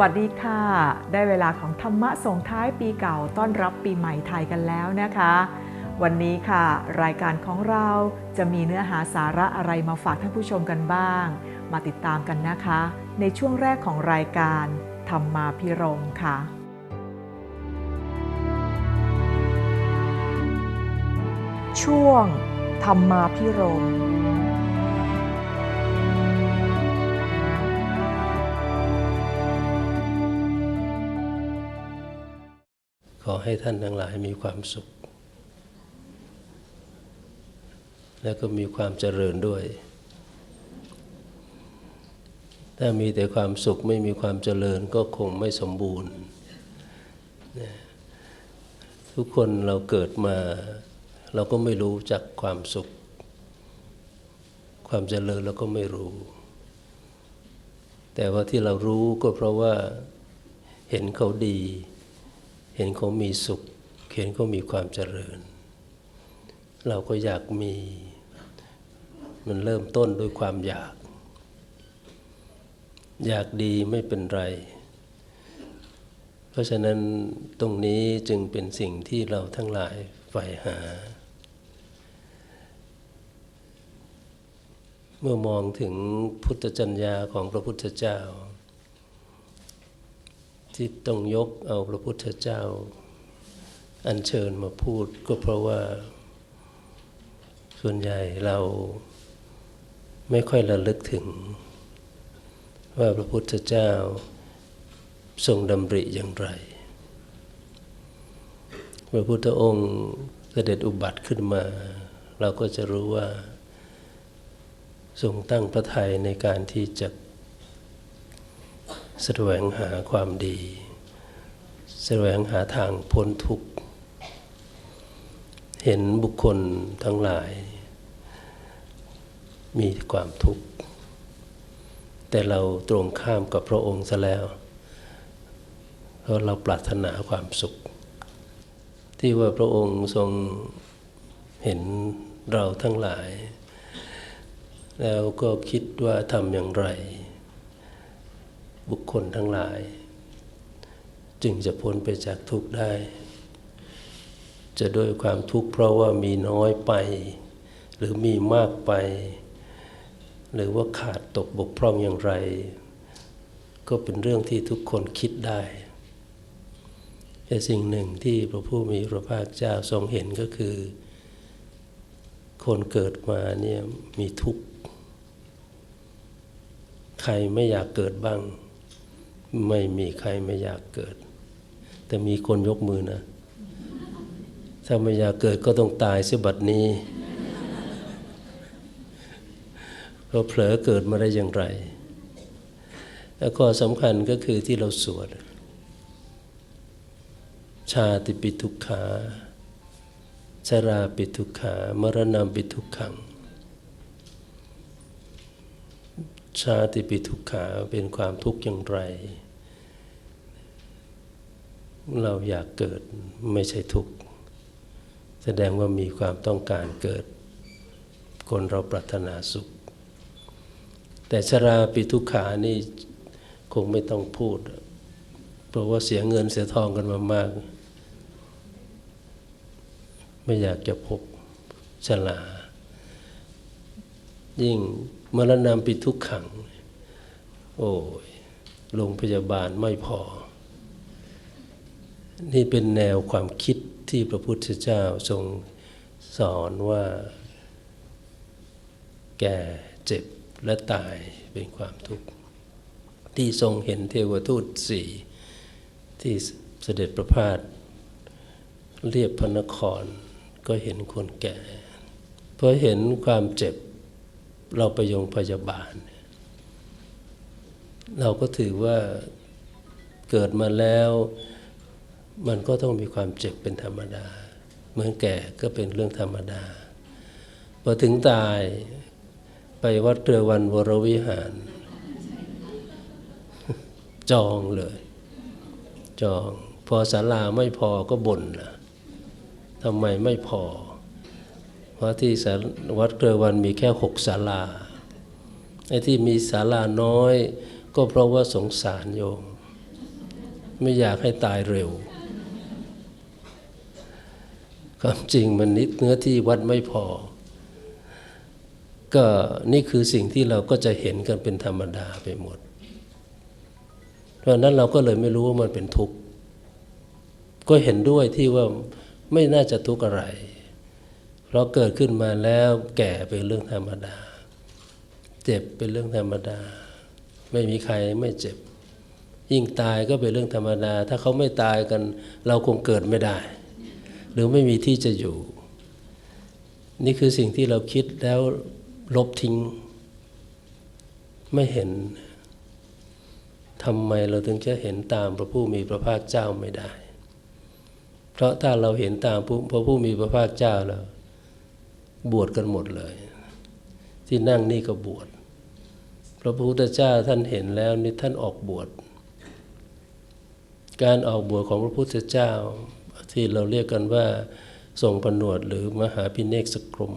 วัสดีค่ะ ได้เวลาของธรรมะส่งท้ายปีเก่าต้อนรับปีใหม่ไทยกันแล้วนะคะ วันนี้ค่ะ รายการของเราจะมีเนื้อหาสาระอะไรมาฝากท่านผู้ชมกันบ้าง มาติดตามกันนะคะ ในช่วงแรกของรายการธรรมาพิรมค่ะช่วงธรรมาพิรม อให้ท่านทั้งหลายมีความสุข แล้วก็มีความเจริญด้วย ถ้ามีแต่ความสุขไม่มีความเจริญก็คงไม่สมบูรณ์ ทุกคนเราเกิดมา เราก็ไม่รู้จักความสุข ความเจริญเราก็ไม่รู้ แต่ว่าที่เรารู้ก็เพราะว่าเห็นเขาดี เห็นเขามีสุข เห็นเขามีความเจริญ เราก็อยากมี มันเริ่มต้นด้วยความอยาก อยากดีไม่เป็นไร เพราะฉะนั้นตรงนี้จึงเป็นสิ่งที่เราทั้งหลายใฝ่หา เมื่อมองถึงพุทธจัญญาของพระพุทธเจ้า ที่ต้องยกเอาพระพุทธเจ้า อัญเชิญมาพูดก็เพราะว่าส่วนใหญ่เราไม่ค่อยระลึกถึง ว่าพระพุทธเจ้าทรงดำริอย่างไร พระพุทธองค์เสด็จอุบัติขึ้นมา เราก็จะรู้ว่า ทรงตั้งพระทัยในการที่จะ แสวงหาความดี แสวงหาทางพ้นทุกข์ เห็นบุคคลทั้งหลาย มีความทุกข์ แต่เราตรงข้ามกับพระองค์ซะแล้ว เพราะเราปรารถนาความสุข ที่ว่าพระองค์ทรงเห็นเราทั้งหลาย แล้วก็คิดว่าทำอย่างไร บุคคลทั้งหลาย จึงจะพ้นไปจากทุกข์ได้ จะด้วยความทุกข์เพราะว่ามีน้อยไป หรือมีมากไป หรือว่าขาดตกบกพร่องอย่างไร ก็เป็นเรื่องที่ทุกคนคิดได้แต่สิ่งหนึ่งที่พระผู้มีพระภาคเจ้าทรงเห็นก็คือ คนเกิดมาเนี่ยมีทุกข์ ใครไม่อยากเกิดบ้าง ไม่มีใครไม่อยากเกิด แต่มีคนยกมือนะ ถ้าไม่อยากเกิดก็ต้องตายเสียบัดนี้เพราะเผลอเกิดมาได้อย่างไร แล้วก็สำคัญก็คือที่เราสวด ชาติปิทุกขาชราปิทุกขามรณะปิทุกขัง ชาติปิทุกขาเป็นความทุกข์อย่างไร เราอยากเกิดไม่ใช่ทุกข์ แสดงว่ามีความต้องการเกิด คนเราปรารถนาสุข แต่ชราปิทุกขานี่คงไม่ต้องพูด เพราะว่าเสียเงินเสียทองกันมามาก ไม่อยากจะพบชรายิ่ง มรณะปิดทุกขัง โอ้ยโรงพยาบาลไม่พอ นี่เป็นแนวความคิดที่พระพุทธเจ้าทรงสอนว่า แก่เจ็บและตายเป็นความทุกข์ ที่ทรงเห็นเทวทูตสี่ที่เสด็จประพาสเรียบพระนครก็เห็นคนแก่ เพอเห็นความเจ็บ เราไปยงพยาบาล เราก็ถือว่าเกิดมาแล้ว มันก็ต้องมีความเจ็บเป็นธรรมดา เหมือนแก่ก็เป็นเรื่องธรรมดาพอถึงตายไปวัดเรือวันวรวิหาร จองเลย จอง พอศาลาไม่พอก็บ่นล่ะทำไมไม่พอ เพราะที่วัดเกลือวันมีแค่หกศาลาไอ้ที่มีศาลาน้อย ก็เพราะว่าสงสารโยม ไม่อยากให้ตายเร็วความจริงมันนิดเนื้อที่วัดไม่พอ ก็นี่คือสิ่งที่เราก็จะเห็นกันเป็นธรรมดาไปหมด เพราะนั้นเราก็เลยไม่รู้ว่ามันเป็นทุกข์ ก็เห็นด้วยที่ว่าไม่น่าจะทุกข์อะไร เพราะเกิดขึ้นมาแล้วแก่เป็นเรื่องธรรมดา เจ็บเป็นเรื่องธรรมดา ไม่มีใครไม่เจ็บ ยิ่งตายก็เป็นเรื่องธรรมดา ถ้าเขาไม่ตายกัน เราคงเกิดไม่ได้ หรือไม่มีที่จะอยู่ นี่คือสิ่งที่เราคิดแล้วลบทิ้ง ไม่เห็นทำไมเราถึงจะเห็นตามพระผู้มีพระภาคเจ้าไม่ได้ เพราะถ้าเราเห็นตามพระผู้มีพระภาคเจ้าแล้ว บวชกันหมดเลย ที่นั่งนี่ก็บวชพระพุทธเจ้าท่านเห็นแล้วนี่ท่านออกบวชการออกบวชของพระพุทธเจ้า ที่เราเรียกกันว่าทรงผนวดหรือมหาพิเนกสกรม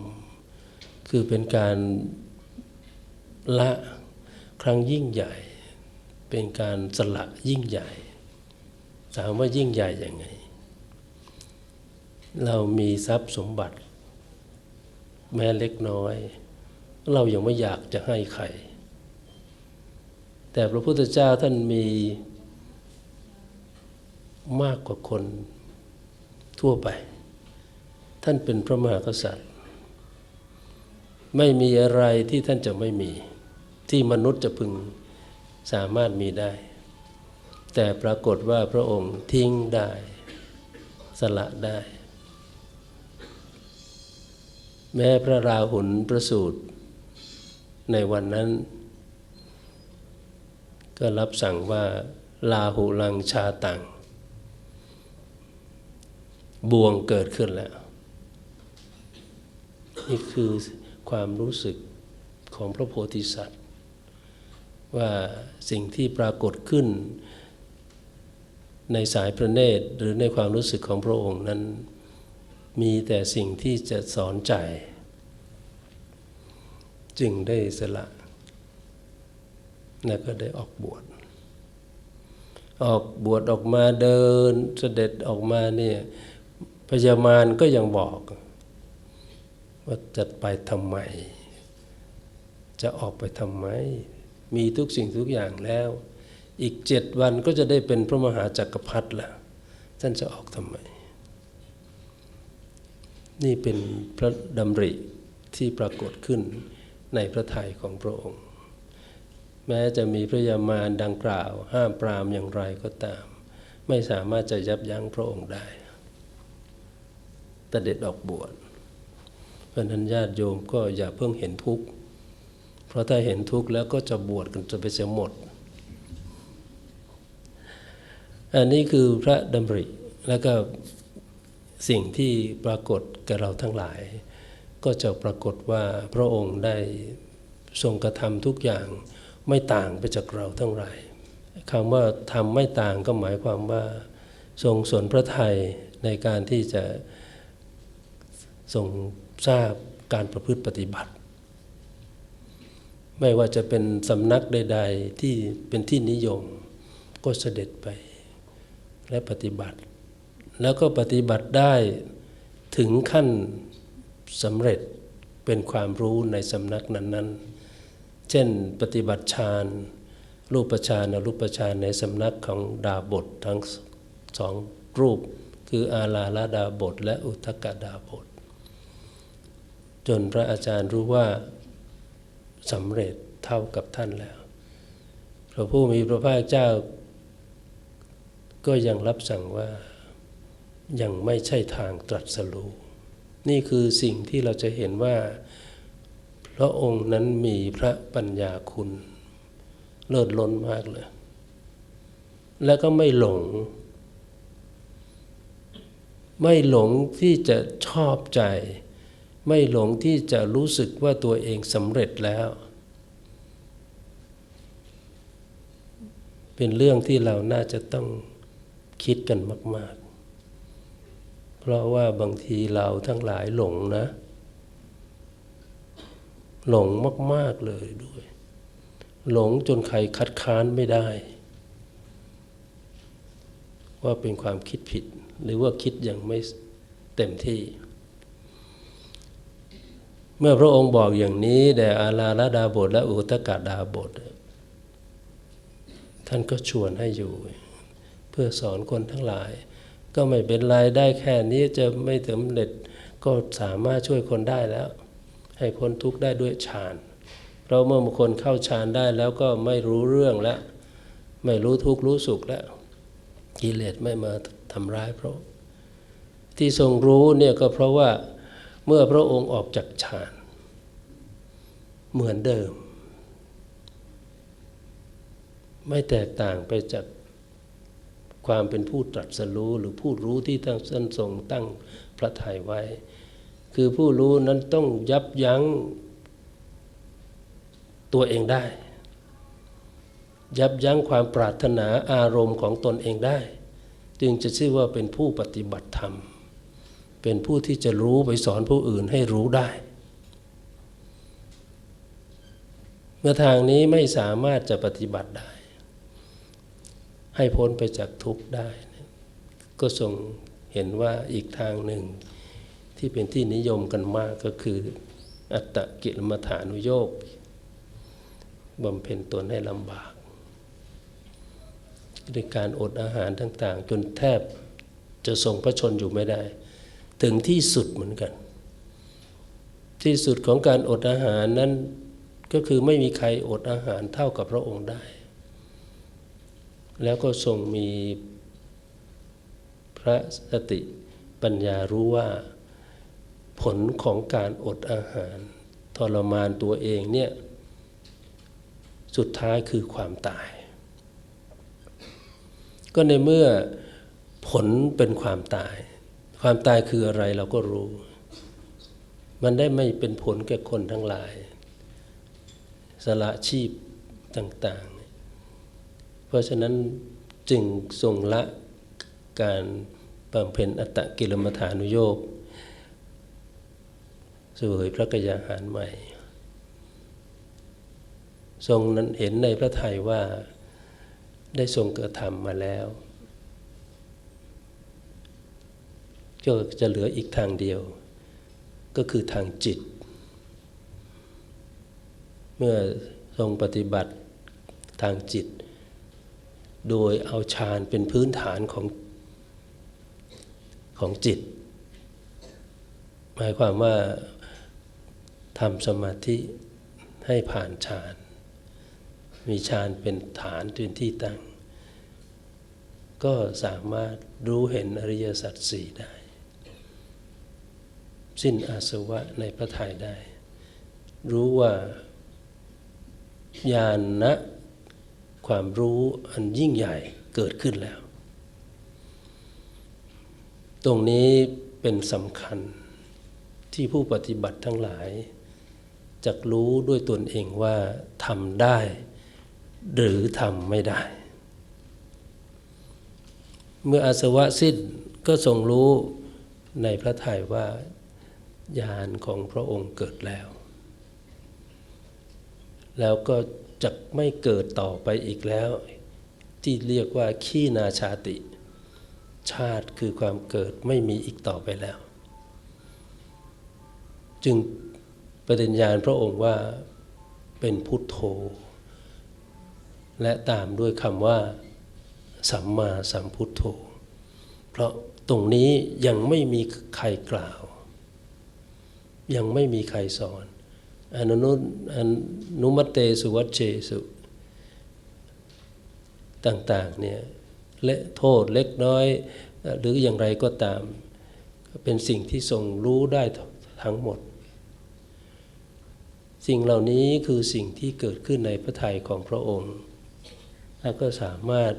คือเป็นการละครั้งยิ่งใหญ่ เป็นการสละยิ่งใหญ่ถามว่ายิ่งใหญ่ยังไง เรามีทรัพย์สมบัติ แม้เล็กน้อย เรายังไม่อยากจะให้ใคร แต่พระพุทธเจ้าท่านมีมากกว่าคนทั่วไป ท่านเป็นพระมหากษัตริย์ ไม่มีอะไรที่ท่านจะไม่มี ที่มนุษย์จะพึงสามารถมีได้ แต่ปรากฏว่าพระองค์ทิ้งได้ สละได้ แม้พระราหุลประสูติในวันนั้น ก็รับสั่งว่าลาหุลังชาตังบวงเกิดขึ้นแล้ว นี่คือความรู้สึกของพระโพธิสัตว์ ว่าสิ่งที่ปรากฏขึ้น ในสายพระเนตรหรือในความรู้สึกของพระองค์นั้น มีแต่สิ่งที่จะสอนใจ จึงได้สละ และก็ได้ออกบวช ออกบวชออกมาเดินเสด็จออกมาเนี่ยพญามารก็ยังบอก ว่าจะไปทำไม จะออกไปทำไม มีทุกสิ่งทุกอย่างแล้ว อีกเจ็ดวันก็จะได้เป็นพระมหาจักรพรรดิแล้วท่านจะออกทำไม นี่เป็นพระดำริที่ปรากฏขึ้นในพระทัยของพระองค์ แม้จะมีพระยามารดังกล่าว ห้ามปรามอย่างไรก็ตาม ไม่สามารถจะยับยั้งพระองค์ได้แต่เด็ดออกบวชเพราะนั้นญาติโยมก็อย่าเพิ่งเห็นทุกข์ เพราะถ้าเห็นทุกข์แล้วก็จะบวชกันจะไปเสียหมด อันนี้คือพระดำริแล้วก็ สิ่งที่ปรากฏแก่เราทั้งหลาย ก็จะปรากฏว่าพระองค์ได้ทรงกระทำทุกอย่างไม่ต่างไปจากเราทั้งหลายคำว่าทำไม่ต่างก็หมายความว่า ทรงสนพระไทยในการที่จะทรงทราบการประพฤติปฏิบัติ ไม่ว่าจะเป็นสำนักใด ๆ ที่เป็นที่นิยมก็เสด็จไปและปฏิบัติ แล้วก็ปฏิบัติได้ถึงขั้นสำเร็จเป็นความรู้ในสำนักนั้น ๆ เช่นปฏิบัติฌานรูปฌานอรูปฌานในสำนักของดาบททั้งสองรูป คืออาลาลาดาบท และอุทกดาบท จนพระอาจารย์รู้ว่าสำเร็จเท่ากับท่านแล้ว พระผู้มีพระภาคเจ้าก็ยังรับสั่งว่า ยังไม่ใช่ทางตรัสรู้นี่คือสิ่งที่เราจะเห็นว่า พระองค์นั้นมีพระปัญญาคุณ เลิศล้นมากเลย แล้วก็ไม่หลง ไม่หลงที่จะชอบใจ ไม่หลงที่จะรู้สึกว่าตัวเองสำเร็จแล้ว เป็นเรื่องที่เราน่าจะต้องคิดกันมาก เพราะว่าบางทีเราทั้งหลายหลงนะ หลงมาก ๆ เลยด้วย หลงจนใครคัดค้านไม่ได้ ว่าเป็นความคิดผิด หรือว่าคิดอย่างไม่เต็มที่ เมื่อพระองค์บอกอย่างนี้แด่อาลาลดาบทและอุตกาดาบท ท่านก็ชวนให้อยู่ เพื่อสอนคนทั้งหลาย ก็ไม่เป็นไรได้แค่นี้จะไม่สำเร็จก็สามารถช่วยคนได้แล้ว ให้พ้นทุกข์ได้ด้วยฌานเพราะเมื่อบุคคลเข้าฌานได้แล้วก็ไม่รู้เรื่องแล้ว ไม่รู้ทุกข์รู้สุขแล้วกิเลสไม่มาทำร้ายเพราะที่ทรงรู้เนี่ยก็เพราะว่าเมื่อพระองค์ออกจากฌานเหมือนเดิม ไม่แตกต่างไปจาก ความเป็นผู้ตรัสรู้หรือผู้รู้ที่ท่านทรงตั้งพระทัยไว้ คือผู้รู้นั้นต้องยับยั้งตัวเองได้ ยับยั้งความปรารถนาอารมณ์ของตนเองได้ จึงจะชื่อว่าเป็นผู้ปฏิบัติธรรม เป็นผู้ที่จะรู้ไปสอนผู้อื่นให้รู้ได้ เมื่อทางนี้ไม่สามารถจะปฏิบัติได้ ให้พ้นไปจากทุกข์ได้ ก็ทรงเห็นว่าอีกทางหนึ่งที่เป็นที่นิยมกันมากก็คือ อัตตกิลมัฐานุโยกบำเพ็ญตนให้ลำบากด้วยการอดอาหารต่าง ๆ จนแทบจะทรงพระชนอยู่ไม่ได้ ถึงที่สุดเหมือนกัน ที่สุดของการอดอาหารนั้นก็คือไม่มีใครอดอาหารเท่ากับพระองค์ได้ แล้วก็ทรงมีพระสติปัญญารู้ว่าผลของการอดอาหาร ทรมานตัวเองเนี่ย สุดท้ายคือความตาย ก็ในเมื่อผลเป็นความตาย ความตายคืออะไรเราก็รู้ มันได้ไม่เป็นผลแก่คนทั้งหลาย สละชีพต่าง เพราะฉะนั้นจึงทรงละการบำเพ็ญอัตตกิลมัฐานุโยกสวยพระกยาหารใหม่ ทรงนั้นเห็นในพระทัยว่าได้ทรงกระทำมาแล้วก็จะเหลืออีกทางเดียว ก็คือทางจิต เมื่อทรงปฏิบัติทางจิต โดยเอาฌานเป็นพื้นฐานของของจิต หมายความว่าทำสมาธิให้ผ่านฌาน มีฌานเป็นฐานเป็นที่ตั้ง ก็สามารถรู้เห็นอริยสัจสี่ได้ สิ้นอาสวะในพระทัยได้ รู้ว่าญาณนะ ความรู้อันยิ่งใหญ่เกิดขึ้นแล้ว ตรงนี้เป็นสำคัญที่ผู้ปฏิบัติทั้งหลายจะรู้ด้วยตนเองว่าทำได้ หรือทำไม่ได้ เมื่ออาสวะสิ้นก็ทรงรู้ในพระทัยว่าญาณของพระองค์เกิดแล้ว แล้วก็ จะไม่เกิดต่อไปอีกแล้ว ที่เรียกว่าขี้นาชาติ ชาติคือความเกิดไม่มีอีกต่อไปแล้ว จึงประเด็นญาณพระองค์ว่าเป็นพุทโธ และตามด้วยคำว่า สัมมาสัมพุทโธ เพราะตรงนี้ยังไม่มีใครกล่าว ยังไม่มีใครสอน อนุนุอนุมัตเตสุวัชเชสุต่างๆเนี่ยและโทษเล็กน้อย หรืออย่างไรก็ตาม เป็นสิ่งที่ทรงรู้ได้ทั้งหมด สิ่งเหล่านี้คือสิ่งที่เกิดขึ้นในพระทัยของพระองค์ และก็สามารถ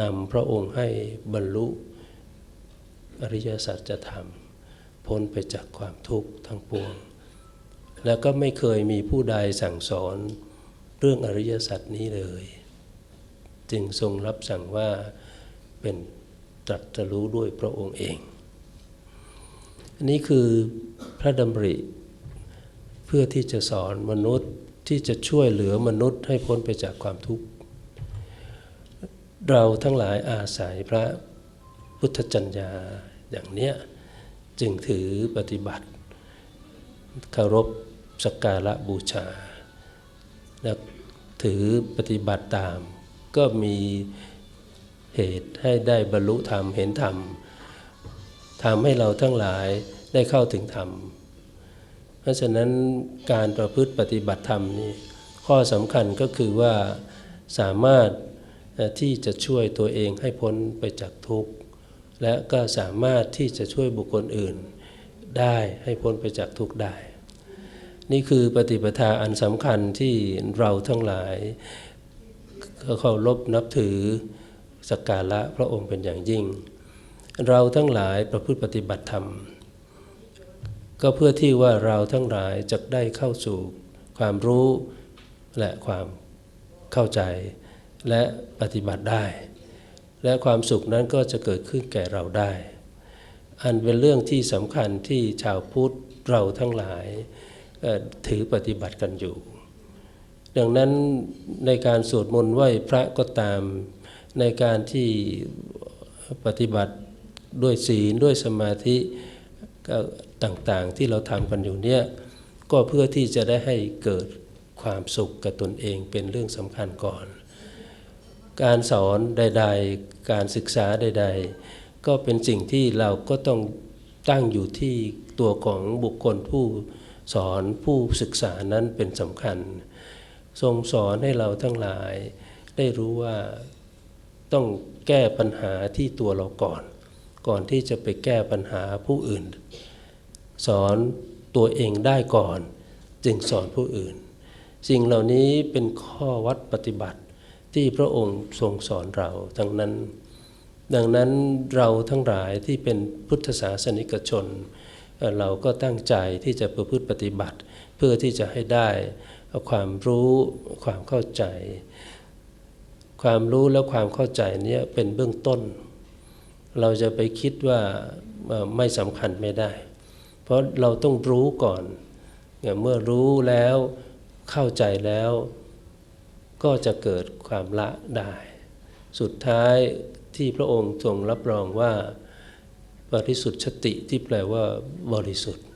นำพระองค์ให้บรรลุอริยสัจธรรม พ้นไปจากความทุกข์ทั้งปวง แล้วก็ไม่เคยมีผู้ใดสั่งสอนเรื่องอริยสัจนี้เลย จึงทรงรับสั่งว่าเป็นตรัสรู้ด้วยพระองค์เอง อันนี้คือพระดำริเพื่อที่จะสอนมนุษย์ที่จะช่วยเหลือมนุษย์ให้พ้นไปจากความทุกข์ เราทั้งหลายอาศัยพระพุทธจัญญาอย่างเนี้ยจึงถือปฏิบัติเคารพ สักการะบูชาและถือปฏิบัติตาม ก็มีเหตุให้ได้บรรลุธรรมเห็นธรรมทำให้เราทั้งหลายได้เข้าถึงธรรม เพราะฉะนั้นการประพฤติปฏิบัติธรรมนี่ข้อสำคัญก็คือว่าสามารถที่จะช่วยตัวเองให้พ้นไปจากทุกข์ และก็สามารถที่จะช่วยบุคคลอื่น ได้ให้พ้นไปจากทุกข์ได้ นี่คือปฏิปทาอันสำคัญที่เราทั้งหลายเคารพนับถือสักการะพระองค์เป็นอย่างยิ่ง เราทั้งหลายประพฤติปฏิบัติธรรม ก็เพื่อที่ว่าเราทั้งหลายจะได้เข้าสู่ความรู้และความเข้าใจ และปฏิบัติได้ และความสุขนั้นก็จะเกิดขึ้นแก่เราได้ อันเป็นเรื่องที่สำคัญที่ชาวพุทธเราทั้งหลาย ถือปฏิบัติกันอยู่ ดังนั้นในการสวดมนต์ไหว้พระก็ตามในการที่ปฏิบัติด้วยศีลด้วยสมาธิก็ต่างๆที่เราทำกันอยู่เนี่ยก็เพื่อที่จะได้ให้เกิดความสุขกับตนเองเป็นเรื่องสำคัญก่อน การสอนใด ๆ การศึกษาใด ๆ ก็เป็นสิ่งที่เราก็ต้องตั้งอยู่ที่ตัวของบุคคลผู้ สอนผู้ศึกษานั้นเป็นสำคัญ ทรงสอนให้เราทั้งหลาย ได้รู้ว่าต้องแก้ปัญหาที่ตัวเราก่อน ก่อนที่จะไปแก้ปัญหาผู้อื่น สอนตัวเองได้ก่อน จึงสอนผู้อื่น สิ่งเหล่านี้เป็นข้อวัดปฏิบัติที่พระองค์ทรงสอนเราทั้งนั้น ดังนั้นเราทั้งหลายที่เป็นพุทธศาสนิกชน เราก็ตั้งใจที่จะประพฤติปฏิบัติ เพื่อที่จะให้ได้ความรู้ความเข้าใจ ความรู้และความเข้าใจนี้เป็นเบื้องต้น เราจะไปคิดว่าไม่สำคัญไม่ได้ เพราะเราต้องรู้ก่อน เมื่อรู้แล้วเข้าใจแล้วก็จะเกิดความละได้ สุดท้ายที่พระองค์ทรงรับรองว่า บริสุทธิ์ชติที่แปลว่าบริสุทธิ์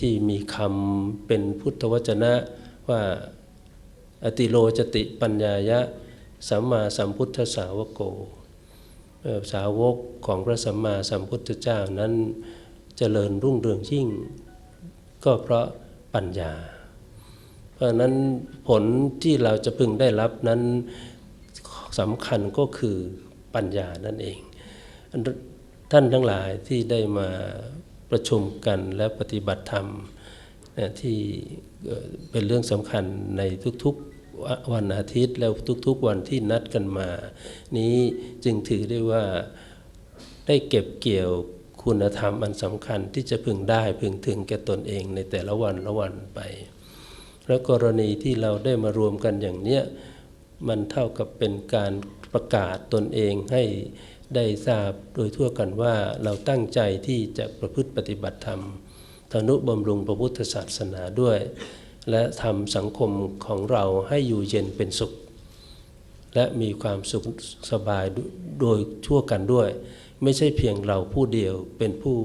ที่มีคำเป็นพุทธวจนะว่าอติโลจติปัญญายะสัมมาสัมพุทธสาวโก สาวกของพระสัมมาสัมพุทธเจ้านั้นเจริญรุ่งเรืองยิ่ง ก็เพราะปัญญา เพราะนั้นผลที่เราจะพึงได้รับนั้นสำคัญก็คือปัญญานั่นเอง ท่านทั้งหลายที่ได้มาประชุมกันและปฏิบัติธรรมเนี่ยที่เอ่อเป็นเรื่องสำคัญในทุกๆวันอาทิตย์ แล้วทุกๆวันที่นัดกันมา นี้จึงถือได้ว่าได้เก็บเกี่ยวคุณธรรมอันสำคัญที่จะพึงได้พึงถึงแก่ตนเองในแต่ละวันละวันไป แล้วกรณีที่เราได้มารวมกันอย่างเนี้ยมันเท่ากับเป็นการประกาศตนเองให้ ได้ทราบโดยทั่วกันว่าเราตั้งใจที่จะประพฤติปฏิบัติธรรมทนุบำรุงพระพุทธศาสนาด้วย และทำสังคมของเราให้อยู่เย็นเป็นสุข และมีความสุขสบายโดยทั่วกันด้วย ไม่ใช่เพียงเราผู้เดียวเป็นผู้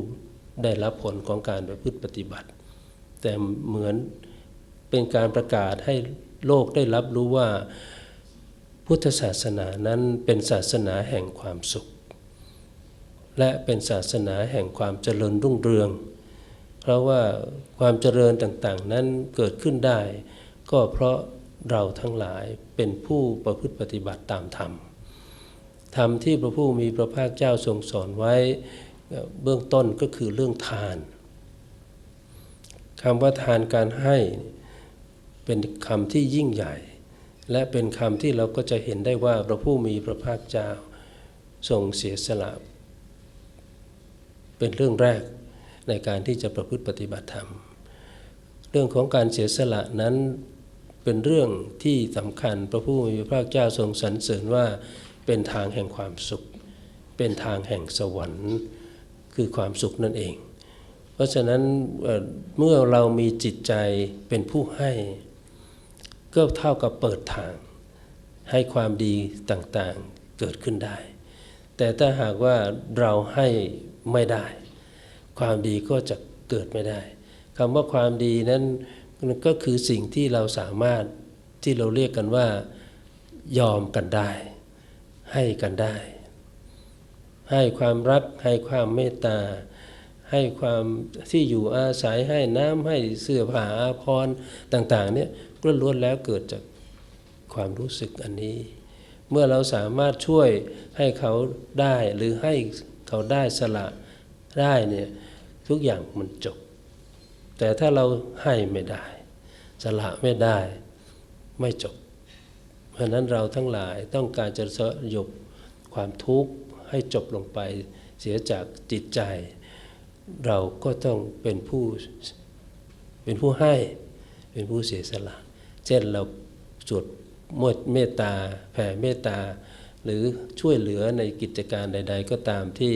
ได้รับผลของการประพฤติปฏิบัติ แต่เหมือนเป็นการประกาศให้โลกได้รับรู้ว่า พุทธศาสนานั้นเป็นศาสนาแห่งความสุข และเป็นศาสนาแห่งความเจริญรุ่งเรือง เพราะว่าความเจริญต่างๆ นั้นเกิดขึ้นได้ ก็เพราะเราทั้งหลายเป็นผู้ประพฤติปฏิบัติตามธรรม ธรรมที่พระผู้มีพระภาคเจ้าทรงสอนไว้เบื้องต้นก็คือเรื่องทานคำว่าทานการให้เป็นคำที่ยิ่งใหญ่ และเป็นคำที่เราก็จะเห็นได้ว่าพระผู้มีพระภาคเจ้าทรงเสียสละ เป็นเรื่องแรกในการที่จะประพฤติปฏิบัติธรรม เรื่องของการเสียสละนั้นเป็นเรื่องที่สำคัญพระผู้มีพระภาคเจ้าทรงสรรเสริญว่าเป็นทางแห่งความสุข เป็นทางแห่งสวรรค์คือความสุขนั่นเอง เพราะฉะนั้นเมื่อเรามีจิตใจเป็นผู้ให้ ก็เท่ากับเปิดทาง ให้ความดีต่างๆเกิดขึ้นได้ แต่ถ้าหากว่าเราให้ ไม่ได้ ความดีก็จะเกิดไม่ได้คำว่าความดีนั้นก็คือสิ่งที่เราสามารถที่เราเรียกกันว่ายอมกันได้ ให้กันได้ ให้ความรักให้ความเมตตา ให้ความที่อยู่อาศัยให้น้ำให้เสื้อผ้าอาภรณ์ต่างๆเนี่ยก็ล้วนแล้วเกิดจากความรู้สึกอันนี้ เมื่อเราสามารถช่วยให้เขาได้หรือให้ เขาได้สละได้เนี่ยทุกอย่างมันจบ แต่ถ้าเราให้ไม่ได้ สละไม่ได้ไม่จบ เพราะนั้นเราทั้งหลายต้องการจะสยบความทุกข์ให้จบลงไปเสียจากจิตใจ เราก็ต้องเป็นผู้เป็นผู้ให้เป็นผู้เสียสละ เช่นเราสวดมดเมตตาแผ่เมตตา หรือช่วยเหลือในกิจการใด ๆ ก็ตามที่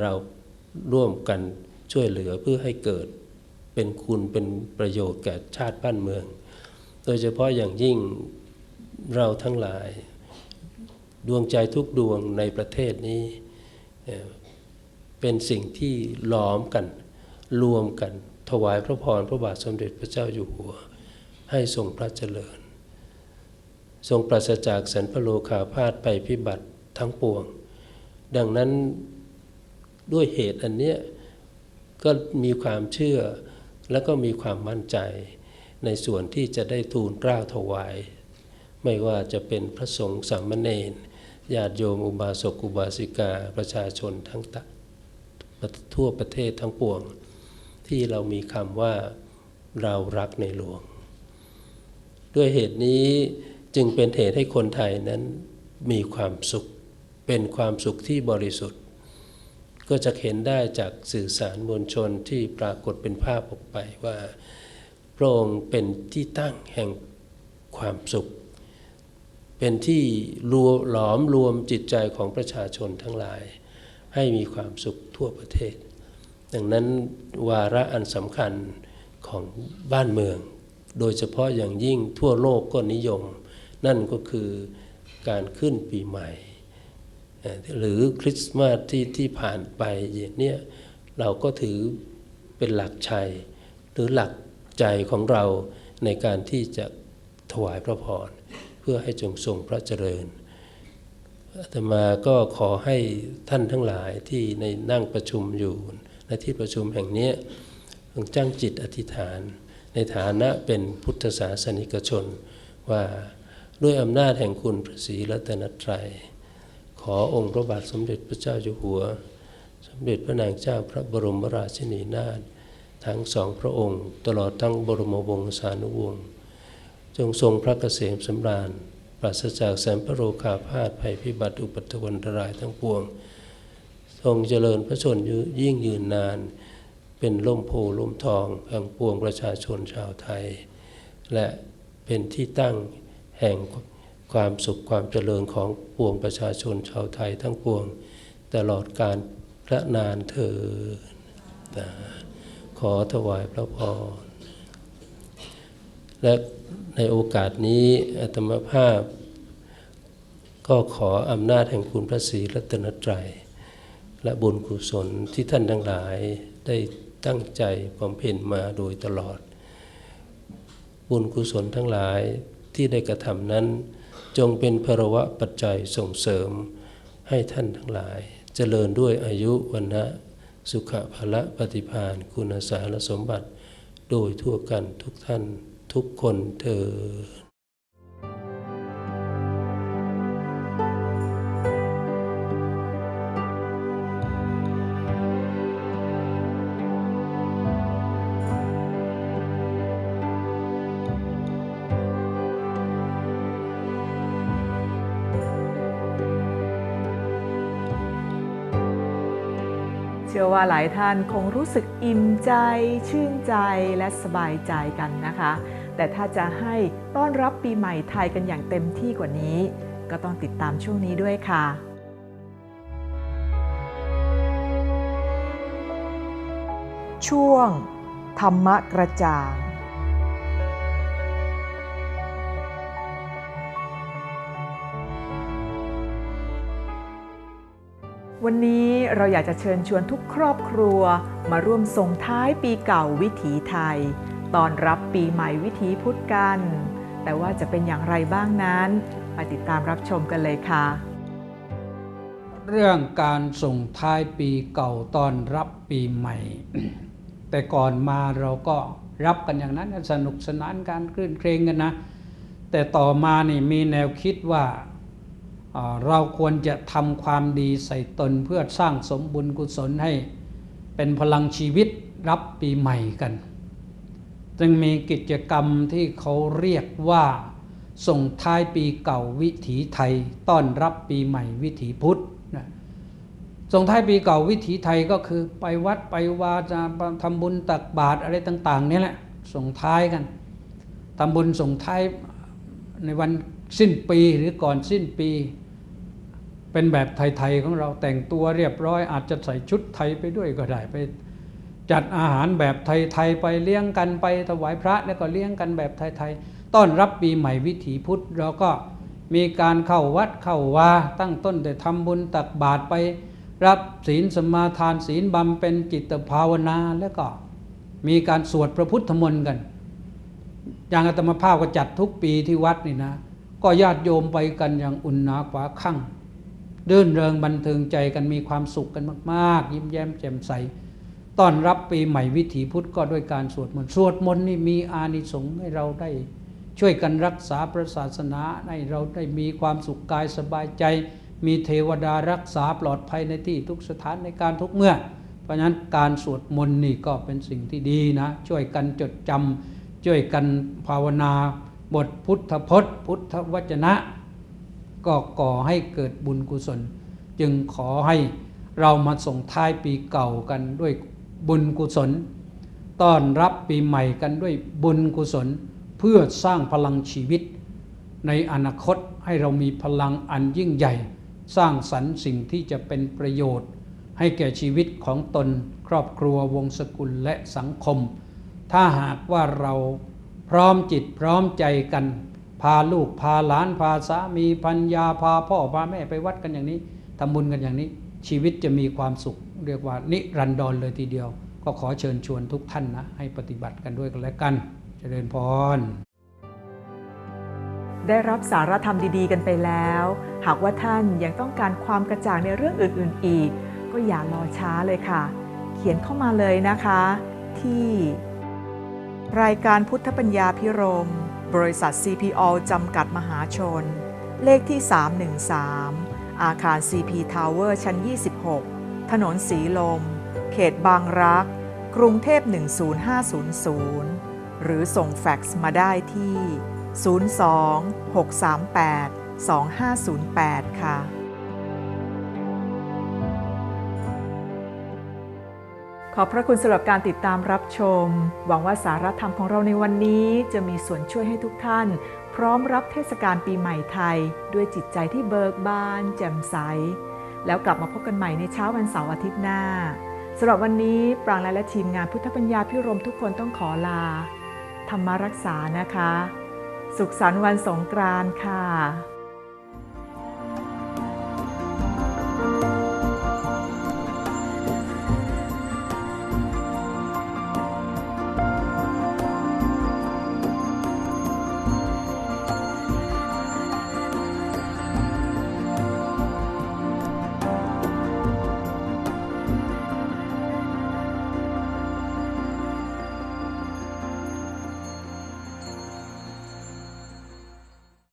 เราร่วมกันช่วยเหลือเพื่อให้เกิดเป็นคุณเป็นประโยชน์แก่ชาติบ้านเมือง โดยเฉพาะอย่างยิ่งเราทั้งหลาย ดวงใจทุกดวงในประเทศนี้ เป็นสิ่งที่ล้อมกันรวมกัน ถวายพระพรพระบาทสมเด็จพระเจ้าอยู่หัว ให้ทรงพระเจริญ ทรงปราศจากสันพโลคาพาธไปพิบัติทั้งปวง ดังนั้นด้วยเหตุอันเนี้ยก็มีความเชื่อแล้วก็มีความมั่นใจในส่วนที่จะได้ทูลกล้าวถวาย ไม่ว่าจะเป็นพระสงฆ์สามเณรญาติโยมอุบาสกอุบาสิกาประชาชนทั้งทั่วประเทศทั้งปวง ที่เรามีคำว่าเรารักในหลวง ด้วยเหตุนี้ จึงเป็นเหตุให้คนไทยนั้นมีความสุข เป็นความสุขที่บริสุทธิ์ ก็จะเห็นได้จากสื่อสารมวลชนที่ปรากฏเป็นภาพออกไปว่าพระองค์เป็นที่ตั้งแห่งความสุข เป็นที่รวหลอมรวมจิตใจของประชาชนทั้งหลาย ให้มีความสุขทั่วประเทศ ดังนั้นวาระอันสำคัญของบ้านเมือง โดยเฉพาะอย่างยิ่งทั่วโลกก็นิยม นั่นก็คือการขึ้นปีใหม่ หรือคริสต์มาสที่ที่ผ่านไปอย่างนี้เราก็ถือเป็นหลักชัย หรือหลักใจของเราในการที่จะถวายพระพรเพื่อให้จงทรงพระเจริญอาตมาก็ขอให้ท่านทั้งหลายที่ในนั่งประชุมอยู่ในที่ประชุมแห่งนี้จงจ้างจิตอธิษฐาน ในฐานะเป็นพุทธศาสนิกชนว่า ด้วยอำนาจแห่งคุณพระศรีรัตนตรัย ขอองค์พระบาทสมเด็จพระเจ้าอยู่หัว สมเด็จพระนางเจ้าพระบรมราชินีนาถทั้งสองพระองค์ ตลอดทั้งบรมวงศานุวงศ์จงทรงพระเกษมสำราญ ปราศจากแสนพระโรคาพาธภัยพิบัติอุปัตวันตรายทั้งปวง ทรงเจริญพระชนยิ่งยืนนาน เป็นล่มโพล่มทองแห่งปวงประชาชนชาวไทย และเป็นที่ตั้ง แห่งความสุขความเจริญของปวงประชาชนชาวไทยทั้งปวง ตลอดการพระนานเถิดขอถวายพระพรและในโอกาสนี้อาตมาภาพ ก็ขออำนาจแห่งคุณพระศรีรัตนตรัย และบุญกุศลที่ท่านทั้งหลายได้ตั้งใจบำเพ็ญมาโดยตลอด บุญกุศลทั้งหลาย ที่ได้กระทำนั้น จงเป็นภรวะปัจจัยส่งเสริมให้ท่านทั้งหลาย เจริญด้วยอายุวันนะสุขภละปฏิพานคุณสารสมบัติ โดยทั่วกันทุกท่านทุกคนเธอ ชื่อว่าหลายท่านคงรู้สึกอิ่มใจ ชื่นใจและสบายใจกันนะคะ แต่ถ้าจะให้ต้อนรับปีใหม่ไทยกันอย่างเต็มที่กว่านี้ ก็ต้องติดตามช่วงนี้ด้วยค่ะช่วง ธรรมะกระจ่าง วันนี้เราอยากจะเชิญชวนทุกครอบครัว มาร่วมส่งท้ายปีเก่าวิถีไทย ตอนรับปีใหม่วิถีพุทธกัน แต่ว่าจะเป็นอย่างไรบ้างนั้นมาติดตามรับชมกันเลยค่ะ เรื่องการส่งท้ายปีเก่าตอนรับปีใหม่ แต่ก่อนมาเราก็รับกันอย่างนั้นสนุกสนานการคลื่นเครงกันนะ แต่ต่อมานี่มีแนวคิดว่า เราควรจะทำความดีใส่ตนเพื่อสร้างสมบุญกุศลให้เป็นพลังชีวิตรับปีใหม่กัน จึงมีกิจกรรมที่เขาเรียกว่า ส่งท้ายปีเก่าวิถีไทย ต้อนรับปีใหม่วิถีพุทธนะส่งท้ายปีเก่าวิถีไทยก็คือไปวัดไปวาจะทำบุญตักบาตรอะไรต่าง ๆ นี่แหละ ส่งท้ายกันทำบุญส่งท้ายในวันสิ้นปีหรือก่อนสิ้นปี เป็นแบบไทยๆของเราแต่งตัวเรียบร้อย อาจจะใส่ชุดไทยไปด้วยก็ได้ไป จัดอาหารแบบไทยๆไปเลี้ยงกันไปถวายพระแล้วก็เลี้ยงกันแบบไทยๆต้อนรับปีใหม่วิถีพุทธเราก็มีการเข้าวัดเข้าวาตั้งต้นแต่ทำบุญตักบาตรไป รับศีลสมาทานศีลบำเป็นจิตภาวนาแล้วก็มีการสวดพระพุทธมนต์กัน อย่างอาตมาภาพก็จัดทุกปีที่วัดนี่นะ ก็ญาติโยมไปกันอย่างอุ่นหนาขวาข้าง ดื่นเริงบันเทิงใจกันมีความสุขกันมาก ๆ ยิ้มแย้มแจ่มใสต้อนรับปีใหม่วิถีพุทธก็ด้วยการสวดมนต์สวดมนต์นี่มีอานิสงส์ให้เราได้ช่วยกันรักษาพระศาสนาให้เราได้มีความสุขกายสบายใจ มีเทวดารักษาปลอดภัยในที่ทุกสถานในการทุกเมื่อ เพราะฉะนั้นการสวดมนต์นี่ก็เป็นสิ่งที่ดีนะ ช่วยกันจดจำช่วยกันภาวนา บทพุทธพจน์ พุทธวจนะ ก็ก่อให้เกิดบุญกุศล จึงขอให้เรามาส่งท้ายปีเก่ากันด้วยบุญกุศล ต้อนรับปีใหม่กันด้วยบุญกุศล เพื่อสร้างพลังชีวิต ในอนาคตให้เรามีพลังอันยิ่งใหญ่ สร้างสรรค์สิ่งที่จะเป็นประโยชน์ ให้แก่ชีวิตของตนครอบครัววงศกุลและสังคม ถ้าหากว่าเราพร้อมจิตพร้อมใจกัน พาลูกพาหลานพาสามีพัญญาพาพ่อพาแม่ไปวัดกันอย่างนี้ทำบุญกันอย่างนี้ ชีวิตจะมีความสุข เรียกว่านิรันดรเลยทีเดียว ก็ขอเชิญชวนทุกท่านนะ ให้ปฏิบัติกันด้วยกันและกัน เจริญพร ได้รับสารธรรมดีๆกันไปแล้ว หากว่าท่านยังต้องการความกระจ่างในเรื่องอื่นๆอีก ก็อย่ารอช้าเลยค่ะ เขียนเข้ามาเลยนะคะ ที่ รายการพุทธปัญญาพิรม บริษัท CPO จำกัดมหาชน เลขที่ 313 อาคาร CP Tower ชั้น 26 ถนนสีลม เขตบางรัก กรุงเทพ 10500 หรือส่งแฟกซ์มาได้ที่ 02 638 2508 ค่ะ ขอบพระคุณสำหรับการติดตามรับชม หวังว่าสารธรรมของเราในวันนี้จะมีส่วนช่วยให้ทุกท่าน พร้อมรับเทศกาลปีใหม่ไทย ด้วยจิตใจที่เบิกบาน แจ่มใส แล้วกลับมาพบกันใหม่ในเช้าวันเสาร์อาทิตย์หน้าสำหรับวันนี้ปรางและและทีมงานพุทธปัญญาพิรมทุกคนต้องขอลาธรรมารักษานะคะ สุขสันต์วันสงกรานต์ค่ะ